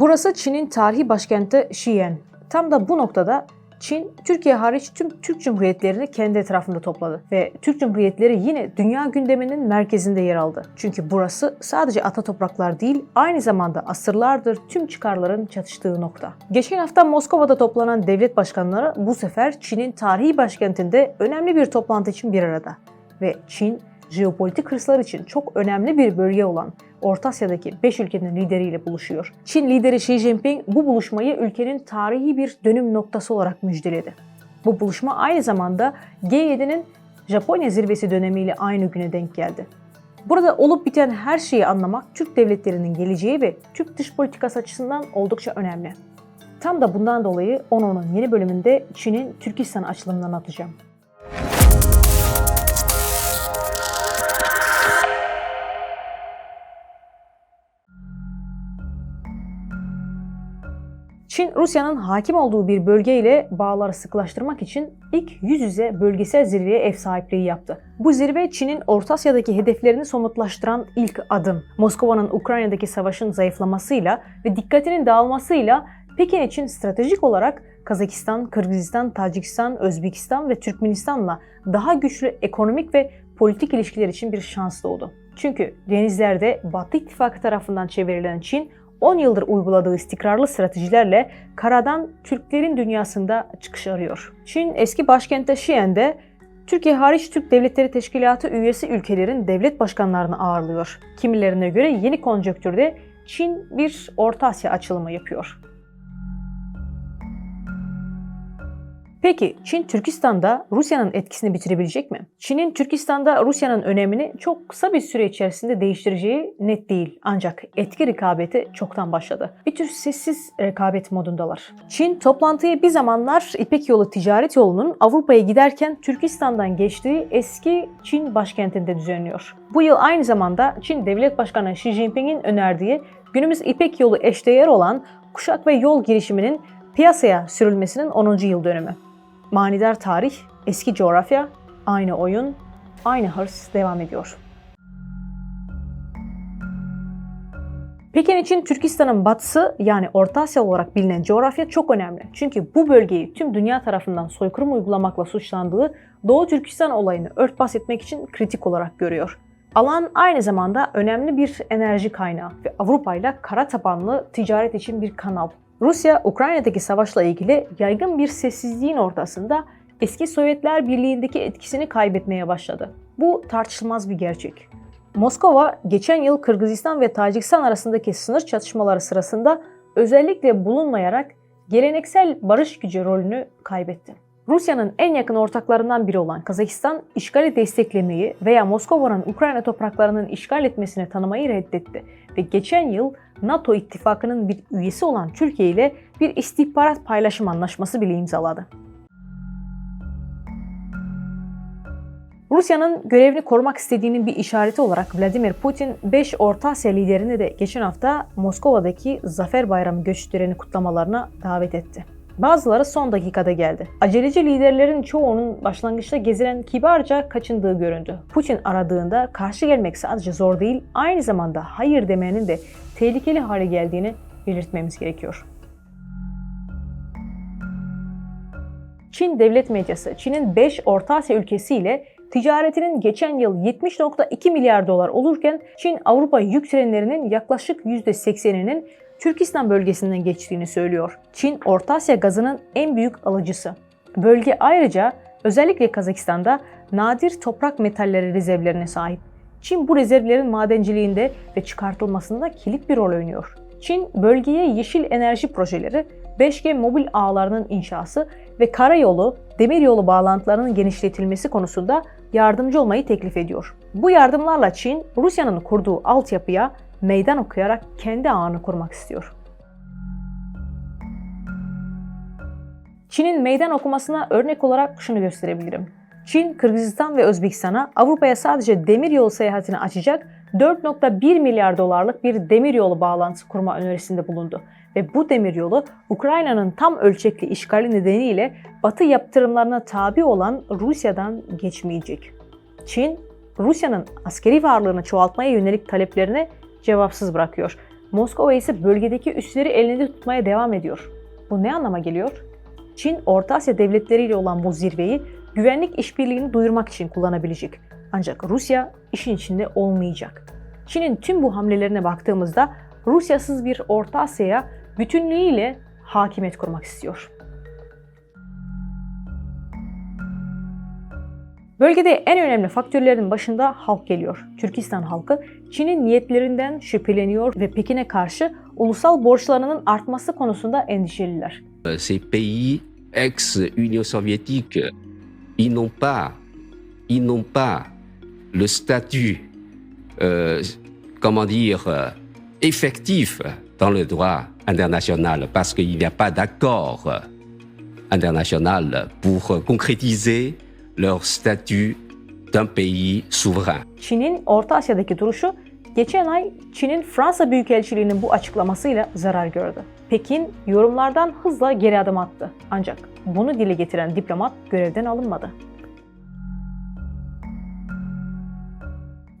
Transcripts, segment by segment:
Burası Çin'in tarihi başkenti Xi'an. Tam da bu noktada Çin, Türkiye hariç tüm Türk Cumhuriyetlerini kendi etrafında topladı ve Türk Cumhuriyetleri yine dünya gündeminin merkezinde yer aldı. Çünkü burası sadece ata topraklar değil, aynı zamanda asırlardır tüm çıkarların çatıştığı nokta. Geçen hafta Moskova'da toplanan devlet başkanları bu sefer Çin'in tarihi başkentinde önemli bir toplantı için bir arada. Ve Çin, jeopolitik hırslar için çok önemli bir bölge olan Orta Asya'daki 5 ülkenin lideriyle buluşuyor. Çin lideri Xi Jinping bu buluşmayı ülkenin tarihi bir dönüm noktası olarak müjdeledi. Bu buluşma aynı zamanda G7'nin Japonya zirvesi dönemiyle aynı güne denk geldi. Burada olup biten her şeyi anlamak Türk devletlerinin geleceği ve Türk dış politikası açısından oldukça önemli. Tam da bundan dolayı 10.10'un yeni bölümünde Çin'in Türkistan açılımından atacağım. Çin, Rusya'nın hakim olduğu bir bölgeyle bağları sıklaştırmak için ilk yüz yüze bölgesel zirveye ev sahipliği yaptı. Bu zirve Çin'in Orta Asya'daki hedeflerini somutlaştıran ilk adım. Moskova'nın Ukrayna'daki savaşın zayıflamasıyla ve dikkatinin dağılmasıyla Pekin için stratejik olarak Kazakistan, Kırgızistan, Tacikistan, Özbekistan ve Türkmenistan'la daha güçlü ekonomik ve politik ilişkiler için bir şans doğdu. Çünkü denizlerde Batı İttifakı tarafından çevrilen Çin 10 yıldır uyguladığı istikrarlı stratejilerle karadan Türklerin dünyasında çıkış arıyor. Çin eski başkentte Xi'an'de Türkiye hariç Türk Devletleri Teşkilatı üyesi ülkelerin devlet başkanlarını ağırlıyor. Kimilerine göre yeni konjonktürde Çin bir Orta Asya açılımı yapıyor. Peki Çin Türkistan'da Rusya'nın etkisini bitirebilecek mi? Çin'in Türkistan'da Rusya'nın önemini çok kısa bir süre içerisinde değiştireceği net değil. Ancak etki rekabeti çoktan başladı. Bir tür sessiz rekabet modundalar. Çin toplantıya bir zamanlar İpek Yolu ticaret yolunun Avrupa'ya giderken Türkistan'dan geçtiği eski Çin başkentinde düzenliyor. Bu yıl aynı zamanda Çin Devlet Başkanı Xi Jinping'in önerdiği günümüz İpek Yolu eşdeğer olan kuşak ve yol girişiminin piyasaya sürülmesinin 10. yıl dönümü. Manidar tarih, eski coğrafya, aynı oyun, aynı hırs devam ediyor. Pekin için Türkistan'ın batısı yani Orta Asya olarak bilinen coğrafya çok önemli. Çünkü bu bölgeyi tüm dünya tarafından soykırım uygulamakla suçlandığı Doğu Türkistan olayını örtbas etmek için kritik olarak görüyor. Alan aynı zamanda önemli bir enerji kaynağı ve Avrupa ile kara tabanlı ticaret için bir kanal. Rusya, Ukrayna'daki savaşla ilgili yaygın bir sessizliğin ortasında eski Sovyetler Birliği'ndeki etkisini kaybetmeye başladı. Bu tartışılmaz bir gerçek. Moskova, geçen yıl Kırgızistan ve Tacikistan arasındaki sınır çatışmaları sırasında özellikle bulunmayarak geleneksel barış gücü rolünü kaybetti. Rusya'nın en yakın ortaklarından biri olan Kazakistan, işgali desteklemeyi veya Moskova'nın Ukrayna topraklarının işgal etmesini tanımayı reddetti ve geçen yıl NATO ittifakının bir üyesi olan Türkiye ile bir istihbarat paylaşım anlaşması bile imzaladı. Rusya'nın görevini korumak istediğinin bir işareti olarak Vladimir Putin 5 Orta Asya liderini de geçen hafta Moskova'daki Zafer Bayramı gösterilerini kutlamalarına davet etti. Bazıları son dakikada geldi. Aceleci liderlerin çoğunun başlangıçta gezilen kibarca kaçındığı göründü. Putin aradığında karşı gelmek sadece zor değil, aynı zamanda hayır demenin de tehlikeli hale geldiğini belirtmemiz gerekiyor. Çin devlet medyası, Çin'in 5 Orta Asya ülkesiyle ticaretinin geçen yıl 70.2 milyar dolar olurken Çin Avrupa yük trenlerinin yaklaşık %80'inin Türkistan bölgesinden geçtiğini söylüyor. Çin, Orta Asya gazının en büyük alıcısı. Bölge ayrıca özellikle Kazakistan'da nadir toprak metalleri rezervlerine sahip. Çin bu rezervlerin madenciliğinde ve çıkartılmasında kilit bir rol oynuyor. Çin, bölgeye yeşil enerji projeleri, 5G mobil ağlarının inşası ve karayolu, demiryolu bağlantılarının genişletilmesi konusunda yardımcı olmayı teklif ediyor. Bu yardımlarla Çin, Rusya'nın kurduğu altyapıya meydan okuyarak kendi ağını kurmak istiyor. Çin'in meydan okumasına örnek olarak şunu gösterebilirim. Çin, Kırgızistan ve Özbekistan'a Avrupa'ya sadece demiryolu seyahatini açacak 4.1 milyar dolarlık bir demiryolu bağlantısı kurma önerisinde bulundu. Ve bu demiryolu Ukrayna'nın tam ölçekli işgali nedeniyle Batı yaptırımlarına tabi olan Rusya'dan geçmeyecek. Çin, Rusya'nın askeri varlığını çoğaltmaya yönelik taleplerine cevapsız bırakıyor. Moskova ise bölgedeki üsleri elinde tutmaya devam ediyor. Bu ne anlama geliyor? Çin, Orta Asya devletleriyle olan bu zirveyi güvenlik işbirliğini duyurmak için kullanabilecek. Ancak Rusya işin içinde olmayacak. Çin'in tüm bu hamlelerine baktığımızda Rusyasız bir Orta Asya'ya bütünlüğüyle hakimiyet kurmak istiyor. Bölgede en önemli faktörlerin başında halk geliyor. Türkistan halkı Çin'in niyetlerinden şüpheleniyor ve Pekin'e karşı ulusal borçlarının artması konusunda endişeliler. Euh, ces pays ex-Union soviétique, ils n'ont pas, ils n'ont pas le statut, euh, comment dire, euh, effectif dans le droit international parce qu'il n'y a pas d'accord international pour concrétiser leur statut d'un pays souverain. Çin'in Orta Asya'daki duruşu geçen ay Çin'in Fransa Büyükelçiliği'nin bu açıklamasıyla zarar gördü. Pekin yorumlardan hızla geri adım attı. Ancak bunu dile getiren diplomat görevden alınmadı.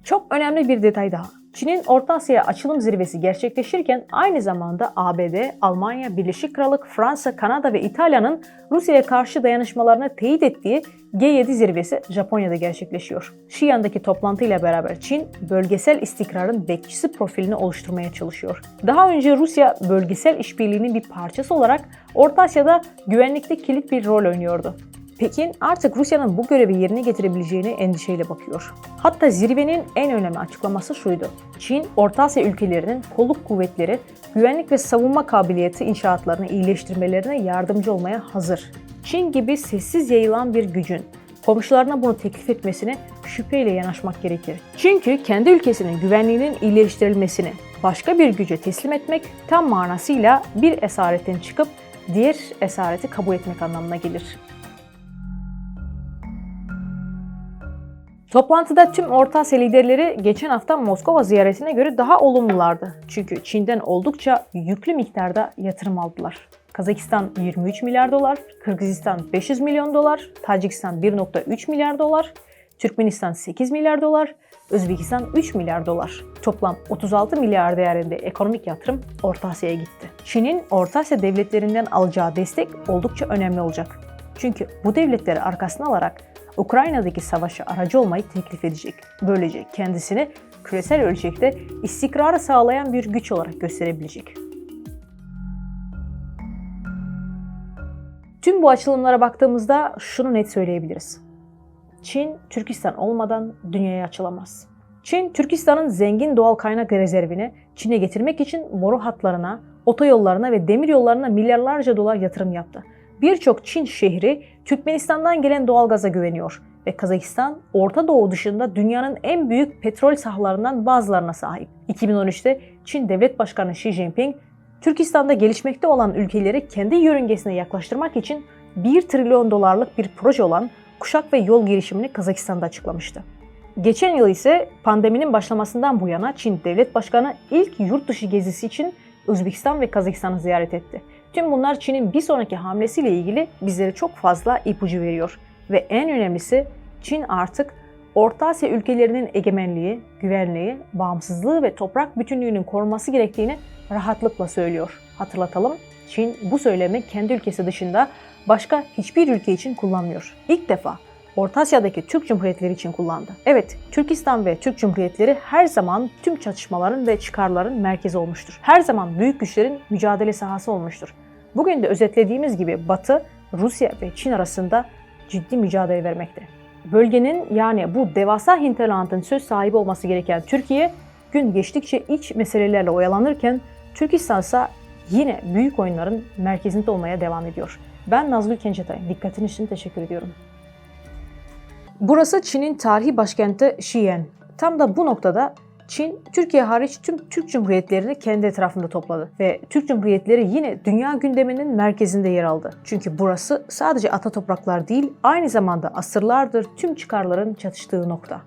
Çok önemli bir detay daha. Çin'in Orta Asya açılım zirvesi gerçekleşirken aynı zamanda ABD, Almanya, Birleşik Krallık, Fransa, Kanada ve İtalya'nın Rusya'ya karşı dayanışmalarını teyit ettiği G7 zirvesi Japonya'da gerçekleşiyor. Xi'an'daki toplantıyla beraber Çin, bölgesel istikrarın bekçisi profilini oluşturmaya çalışıyor. Daha önce Rusya bölgesel işbirliğinin bir parçası olarak Orta Asya'da güvenlikte kilit bir rol oynuyordu. Pekin artık Rusya'nın bu görevi yerine getirebileceğine endişeyle bakıyor. Hatta zirvenin en önemli açıklaması şuydu. Çin, Orta Asya ülkelerinin kolluk kuvvetleri, güvenlik ve savunma kabiliyeti inşaatlarını iyileştirmelerine yardımcı olmaya hazır. Çin gibi sessiz yayılan bir gücün komşularına bunu teklif etmesine şüpheyle yanaşmak gerekir. Çünkü kendi ülkesinin güvenliğinin iyileştirilmesini başka bir güce teslim etmek tam manasıyla bir esaretten çıkıp diğer esareti kabul etmek anlamına gelir. Toplantıda tüm Orta Asya liderleri geçen hafta Moskova ziyaretine göre daha olumlulardı. Çünkü Çin'den oldukça yüklü miktarda yatırım aldılar. Kazakistan 23 milyar dolar, Kırgızistan 500 milyon dolar, Tacikistan 1.3 milyar dolar, Türkmenistan 8 milyar dolar, Özbekistan 3 milyar dolar. Toplam 36 milyar değerinde ekonomik yatırım Orta Asya'ya gitti. Çin'in Orta Asya devletlerinden alacağı destek oldukça önemli olacak. Çünkü bu devletleri arkasına alarak Ukrayna'daki savaşa aracı olmayı teklif edecek. Böylece kendisini küresel ölçekte istikrarı sağlayan bir güç olarak gösterebilecek. Tüm bu açılımlara baktığımızda şunu net söyleyebiliriz. Çin, Türkistan olmadan dünyaya açılamaz. Çin, Türkistan'ın zengin doğal kaynak rezervini Çin'e getirmek için boru hatlarına, otoyollarına ve demir yollarına milyarlarca dolar yatırım yaptı. Birçok Çin şehri Türkmenistan'dan gelen doğalgaza güveniyor ve Kazakistan, Orta Doğu dışında dünyanın en büyük petrol sahalarından bazılarına sahip. 2013'te Çin Devlet Başkanı Xi Jinping, Türkistan'da gelişmekte olan ülkeleri kendi yörüngesine yaklaştırmak için 1 trilyon dolarlık bir proje olan Kuşak ve Yol girişimini Kazakistan'da açıklamıştı. Geçen yıl ise pandeminin başlamasından bu yana Çin Devlet Başkanı ilk yurt dışı gezisi için Özbekistan ve Kazakistan'ı ziyaret etti. Tüm bunlar Çin'in bir sonraki hamlesiyle ilgili bizlere çok fazla ipucu veriyor. Ve en önemlisi Çin artık Orta Asya ülkelerinin egemenliği, güvenliği, bağımsızlığı ve toprak bütünlüğünün korunması gerektiğini rahatlıkla söylüyor. Hatırlatalım, Çin bu söylemi kendi ülkesi dışında başka hiçbir ülke için kullanmıyor. İlk defa Orta Asya'daki Türk Cumhuriyetleri için kullandı. Evet, Türkistan ve Türk Cumhuriyetleri her zaman tüm çatışmaların ve çıkarların merkezi olmuştur. Her zaman büyük güçlerin mücadele sahası olmuştur. Bugün de özetlediğimiz gibi Batı, Rusya ve Çin arasında ciddi mücadele vermekte. Bölgenin yani bu devasa hinterlandın söz sahibi olması gereken Türkiye, gün geçtikçe iç meselelerle oyalanırken Türkistan ise yine büyük oyunların merkezinde olmaya devam ediyor. Ben Nazlı Kencetay. Dikkatiniz için teşekkür ediyorum. Burası Çin'in tarihi başkenti Xi'an. Tam da bu noktada Çin, Türkiye hariç tüm Türk Cumhuriyetlerini kendi etrafında topladı ve Türk Cumhuriyetleri yine dünya gündeminin merkezinde yer aldı. Çünkü burası sadece ata topraklar değil, aynı zamanda asırlardır tüm çıkarların çatıştığı nokta.